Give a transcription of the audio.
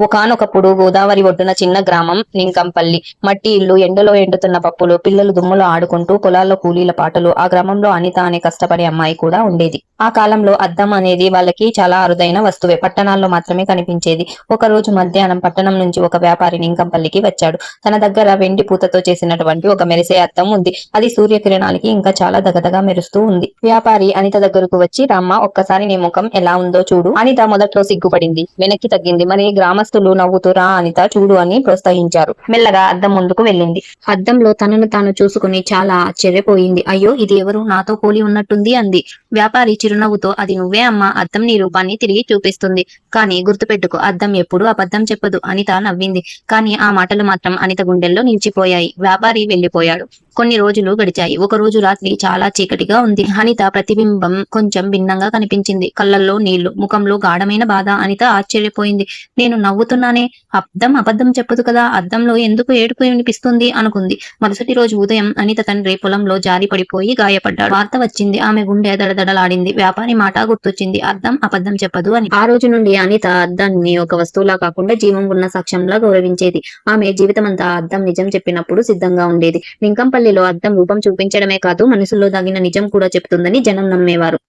ఒకానొకప్పుడు గోదావరి ఒడ్డున చిన్న గ్రామం నింకంపల్లి. మట్టి ఇల్లు ఎండలో ఎండుతున్న పప్పులు పిల్లలు దుమ్ములో ఆడుకుంటూ పొలాల్లో కూలీల పాటలు ఆ గ్రామంలో అనిత అనే కష్టపడే అమ్మాయి కూడా ఉండేది. ఆ కాలంలో అద్దం అనేది వాళ్ళకి చాలా అరుదైన వస్తువే. పట్టణాల్లో మాత్రమే కనిపించేది. ఒక రోజు మధ్యాహ్నం పట్టణం నుంచి ఒక వ్యాపారి నింకంపల్లికి వచ్చాడు. తన దగ్గర వెండి పూతతో చేసినటువంటి ఒక మెరిసే అద్దం ఉంది. అది సూర్యకిరణాలకి ఇంకా చాలా దగదగా మెరుస్తూ ఉంది. వ్యాపారి అనిత దగ్గరకు వచ్చి రామ్మ ఒక్కసారి నీ ముఖం ఎలా ఉందో చూడు. అనిత మొదట్లో సిగ్గుపడింది. వెనక్కి తగ్గింది. మరి గ్రామ నవ్వుతూ రా అనిత చూడు అని ప్రోత్సహించారు. మెల్లగా అద్దం ముందుకు వెళ్ళింది. అద్దంలో తనను తాను చూసుకుని చాలా ఆశ్చర్యపోయింది. అయ్యో ఇది ఎవరు నాతో పోలి ఉన్నట్టుంది అంది. వ్యాపారి చిరునవ్వుతో అది నువ్వే అమ్మా అద్దం నీ రూపాన్ని తిరిగి చూపిస్తుంది. కానీ గుర్తుపెట్టుకో అద్దం ఎప్పుడు అబద్ధం చెప్పదు అనిత నవ్వింది. కానీ ఆ మాటలు మాత్రం అనిత గుండెల్లో నిలిచిపోయాయి. వ్యాపారి వెళ్ళిపోయాడు కొన్ని రోజులు గడిచాయి. ఒక రోజు రాత్రి చాలా చీకటిగా ఉంది. అనిత ప్రతిబింబం కొంచెం భిన్నంగా కనిపించింది. కళ్ళల్లో నీళ్ళు ముఖంలో గాఢమైన బాధ. అనిత ఆశ్చర్యపోయింది. నేను నవ్వు నవ్వుతున్నానే. అద్దం అబద్ధం చెప్పదు కదా. అద్దంలో ఎందుకు ఏడుపు వినిపిస్తుంది అనుకుంది. మరుసటి రోజు ఉదయం అనిత తండ్రి పొలంలో జారి పడిపోయి గాయపడ్డాడు. వార్త వచ్చింది. ఆమె గుండె దడదడలాడింది. వ్యాపారి మాట గుర్తొచ్చింది. అద్దం అబద్ధం చెప్పదు అని. ఆ రోజు నుండి అనిత అద్దాన్ని ఒక వస్తువులా కాకుండా జీవం ఉన్న సాక్ష్యంలా గౌరవించేది. ఆమె జీవితమంతా అద్దం నిజం చెప్పినప్పుడు సిద్ధంగా ఉండేది. లింకంపల్లిలో అద్దం రూపం చూపించడమే కాదు మనసులో దాగిన నిజం కూడా చెప్తుందని జనం నమ్మేవారు.